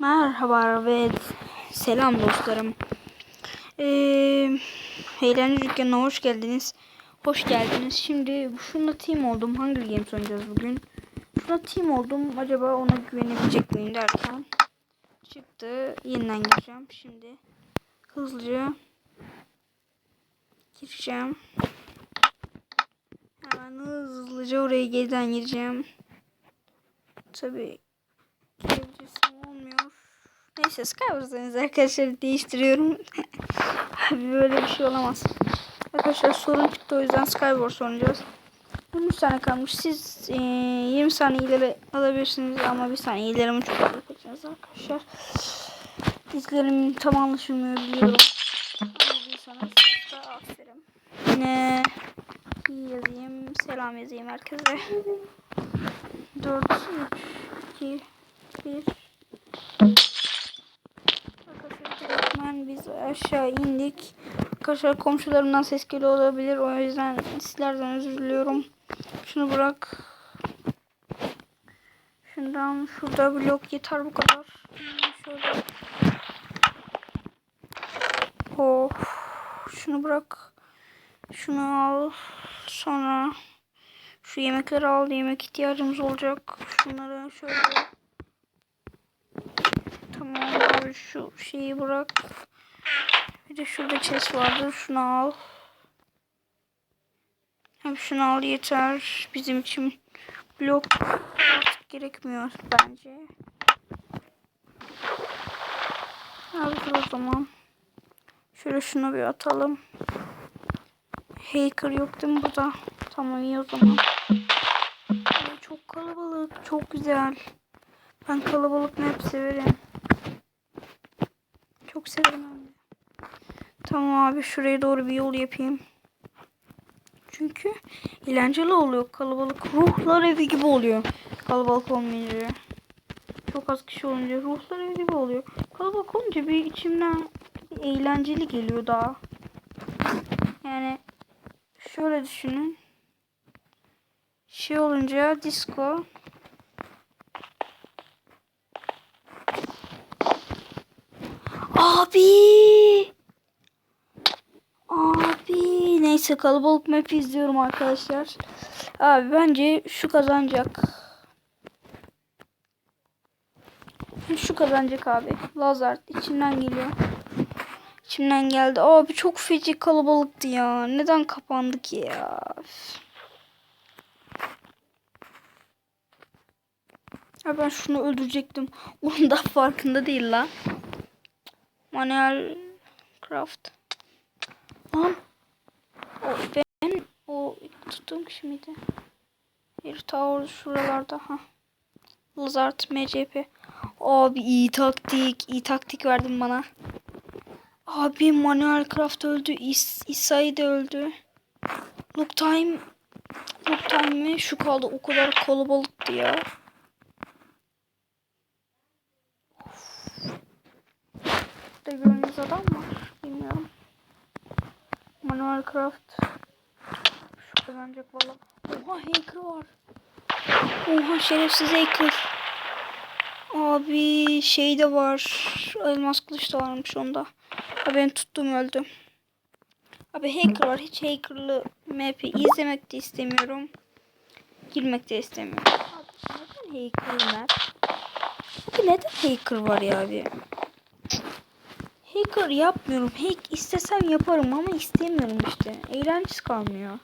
Merhaba ve selam dostlarım. Ee, Eğlence dükkanına hoş geldiniz. Hoş geldiniz. Şimdi şuna team oldum. Hunger Games oynayacağız bugün. Şuna team oldum. Acaba ona güvenebilecek miyim derken çıktı. Yeniden gireceğim. Şimdi hızlıca gireceğim. Hemen hızlıca oraya geriden gireceğim. Tabii olmuyor. Neyse Skywars'dayız arkadaşlar değiştiriyorum. Böyle bir şey olamaz. Arkadaşlar sorun çıktı o yüzden Skywars oynayacağız. 13 tane kalmış. Siz e, 20 saniye ileri alabilirsiniz ama bir saniye ilerimi çok yapacaksınız arkadaşlar. Dizlerim tam anlaşılmıyor biliyorum. Anladıysanız da aferin. Yine yazayım. Selam yazayım herkese. 4, 3, 2, 1. Direktmen biz aşağı indik. Arkadaşlar komşularımdan ses geliyor olabilir. O yüzden sizlerden özür diliyorum. Şunu bırak. Şundan şurada blok yeter bu kadar. Şöyle. Of. Şunu bırak. Şunu al. Sonra şu yemekleri al. Yemek ihtiyacımız olacak. Şunları şöyle. Tamam abi şu şeyi bırak. Bir de şurada chest vardı. Şunu al. Hem şunu al yeter. Bizim için blok artık gerekmiyor bence. Dur o zaman. Şöyle şunu bir atalım. Hacker yok değil mi burada? Tamam iyi o zaman. Ay, çok kalabalık. Çok güzel. Ben kalabalık map severim. Çok severim hem de. Tamam abi şuraya doğru bir yol yapayım. Çünkü eğlenceli oluyor kalabalık. Ruhlar evi gibi oluyor. Kalabalık olmayınca. Çok az kişi olunca ruhlar evi gibi oluyor. Kalabalık olunca bir içimden eğlenceli geliyor daha. Yani şöyle düşünün. Şey olunca disco Abi. Abi. Neyse kalabalık map izliyorum arkadaşlar. Abi bence şu kazanacak. Şu kazanacak abi. Lazard içimden geliyor. İçimden geldi. Abi çok feci kalabalıktı ya. Neden kapandı ki ya? Ya ben şunu öldürecektim. Onun da farkında değil lan. Manuel craft. Lan. O ben o tuttuğum kişi miydi? Bir tower şuralarda ha. Lazard MCP. Abi iyi taktik. iyi taktik verdin bana. Abi Manuel Craft öldü. İs İsa'yı da öldü. Look time. Look time mi? Şu kaldı. O kadar kalabalıktı ya. Burada gördüğünüz adam var. Bilmiyorum. Manuel Craft. Şu kazanacak valla. Oha hacker var. Oha şerefsiz hacker. Abi şey de var. Elmas kılıç da varmış onda. Abi ben tuttum öldü. Abi hacker var. Hiç hackerlı map'i izlemek de istemiyorum. Girmek de istemiyorum. Abi neden hacker map? Abi neden hacker var ya abi? Hacker yapmıyorum. Hack istesem yaparım ama istemiyorum işte. Eğlencesi kalmıyor.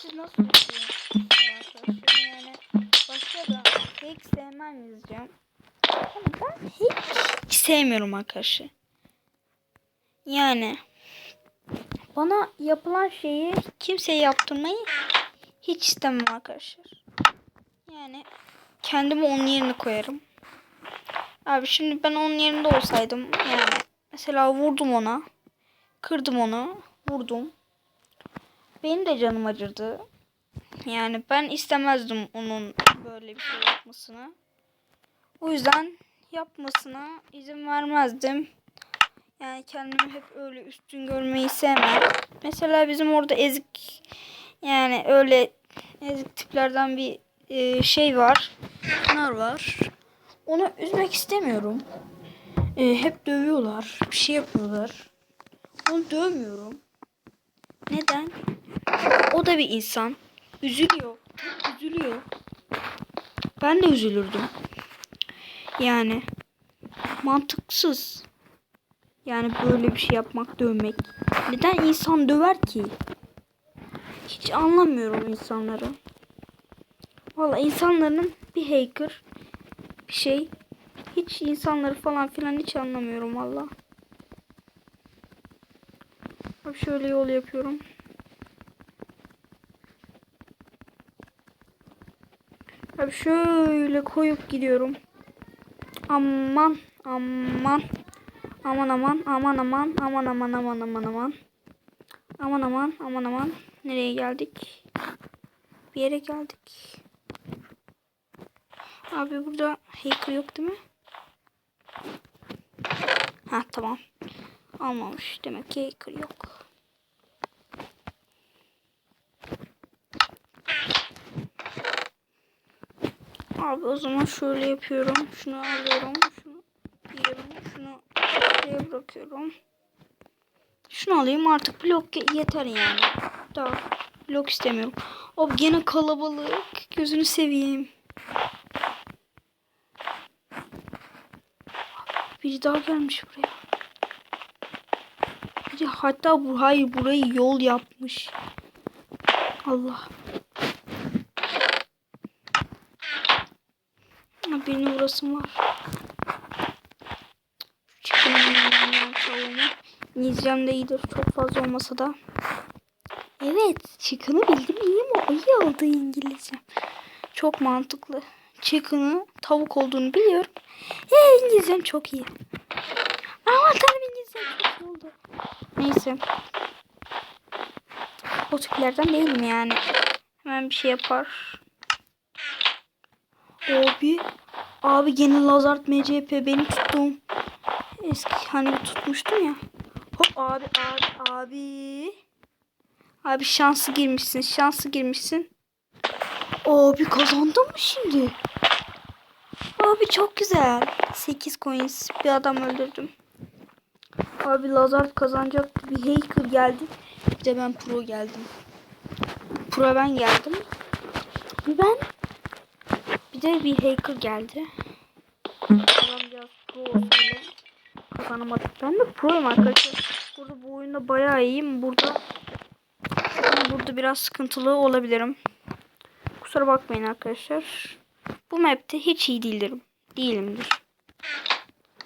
Siz nasıl? Yani başka da hack sevmem yazacağım. Ama ben hack hiç sevmiyorum arkadaşlar. Yani bana yapılan şeyi kimseye yaptırmayı hiç istemem arkadaşlar. Yani kendimi onun yerine koyarım. Abi şimdi ben onun yerinde olsaydım yani mesela vurdum ona. Kırdım onu. Vurdum. Benim de canım acırdı. Yani ben istemezdim onun böyle bir şey yapmasını. O yüzden yapmasına izin vermezdim. Yani kendimi hep öyle üstün görmeyi sevmem. Mesela bizim orada ezik yani öyle ezik tiplerden bir e, şey var. Pınar var. onu üzmek istemiyorum. Ee, hep dövüyorlar. Bir şey yapıyorlar. Onu dövmüyorum. Neden? O da bir insan. Üzülüyor. Üzülüyor. Ben de üzülürdüm. Yani mantıksız. Yani böyle bir şey yapmak, dövmek. Neden insan döver ki? Hiç anlamıyorum insanları. Valla insanların bir hacker bir şey. Hiç insanları falan filan hiç anlamıyorum valla. Şöyle yol yapıyorum. Abi şöyle koyup gidiyorum. Aman aman. Aman aman aman aman aman aman aman aman aman. Aman aman aman aman. Nereye geldik? Bir yere geldik. Abi burada hacker yok değil mi? Ha tamam. Almamış. Demek ki hacker yok. Abi o zaman şöyle yapıyorum. Şunu alıyorum. Şunu yiyorum. Şunu şuraya bırakıyorum. Şunu alayım artık blok ye- yeter yani. Daha blok istemiyorum. Abi gene kalabalık. Gözünü seveyim. Biri daha gelmiş buraya. Biri hatta bu hayır burayı yol yapmış. Allah. Ha, Birinin burası var. İngilizcem de iyidir. Çok fazla olmasa da. Evet. Chicken'ı bildim iyi mi? İyi oldu İngilizcem. Çok mantıklı. Chicken'ı tavuk olduğunu biliyorum. He İngilizcem çok iyi. Aman tanrım İngilizcem çok oldu. Neyse. O tiplerden değilim yani. Hemen bir şey yapar. Abi. Abi gene Lazard MCP beni tuttum. Eski hani tutmuştum ya. Hop abi abi abi. Abi şansı girmişsin. Şansı girmişsin. Abi kazandın mı şimdi? Abi çok güzel. 8 coins. Bir adam öldürdüm. Abi Lazard kazanacak bir hacker geldi. Bir de ben pro geldim. Pro ben geldim. Bir ben. Bir de bir hacker geldi. Adam biraz pro bile kazanamadık. Ben de proyum arkadaşlar. Burada bu oyunda bayağı iyiyim. Burada burada biraz sıkıntılı olabilirim. Kusura bakmayın arkadaşlar. Bu map'te hiç iyi değilim. Değilimdir.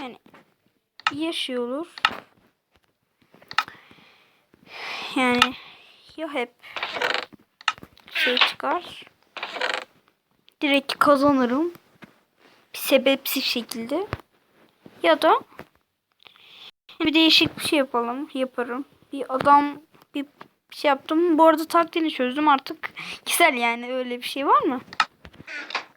Yani ya şey olur. Yani ya hep şey çıkar. Direkt kazanırım. Bir sebepsiz şekilde. Ya da bir değişik bir şey yapalım. Yaparım. Bir adam bir şey yaptım. Bu arada taktiğini çözdüm artık. Kişisel yani öyle bir şey var mı?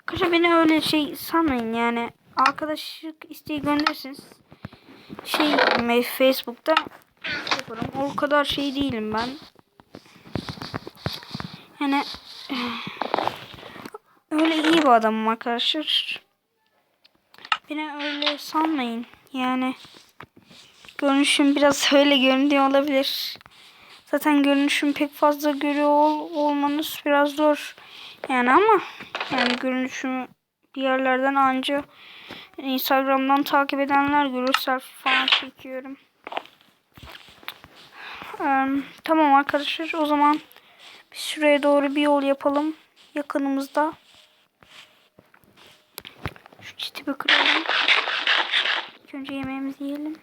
Arkadaşlar beni öyle şey sanmayın yani. Arkadaşlık isteği gönderirsiniz. Şey Facebook'ta yaparım. O kadar şey değilim ben. Yani öyle iyi bir adamım arkadaşlar. Beni öyle sanmayın. Yani görünüşüm biraz öyle görünüyor olabilir. Zaten görünüşüm pek fazla görüyor ol- olmanız biraz zor. Yani ama yani görünüşümü bir yerlerden anca Instagram'dan takip edenler görür selfie falan çekiyorum. Eee, tamam arkadaşlar o zaman biz şuraya doğru bir yol yapalım. Yakınımızda. Şu çiti bir kıralım. İlk önce yemeğimizi yiyelim.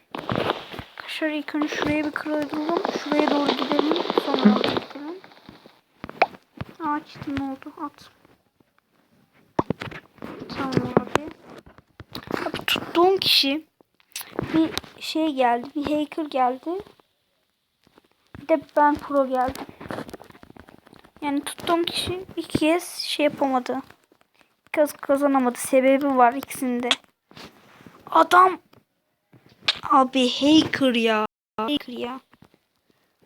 Arkadaşlar ilk önce şuraya bir kıralım. Şuraya doğru gidelim. Sonra gidelim. Çitim ne oldu? At. Tamam abi. Abi tuttuğum kişi bir şey geldi. Bir hacker geldi. Bir de ben pro geldim. Yani tuttuğum kişi iki kez şey yapamadı. Kaz kazanamadı. Sebebi var ikisinde. Adam abi hacker ya. Hacker ya.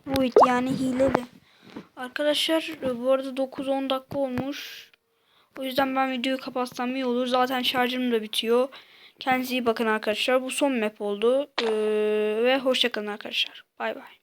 Void yani hileli. Arkadaşlar bu arada 9-10 dakika olmuş. O yüzden ben videoyu kapatsam iyi olur. Zaten şarjım da bitiyor. Kendinize iyi bakın arkadaşlar. Bu son map oldu. Ee, ve hoşçakalın arkadaşlar. Bay bay.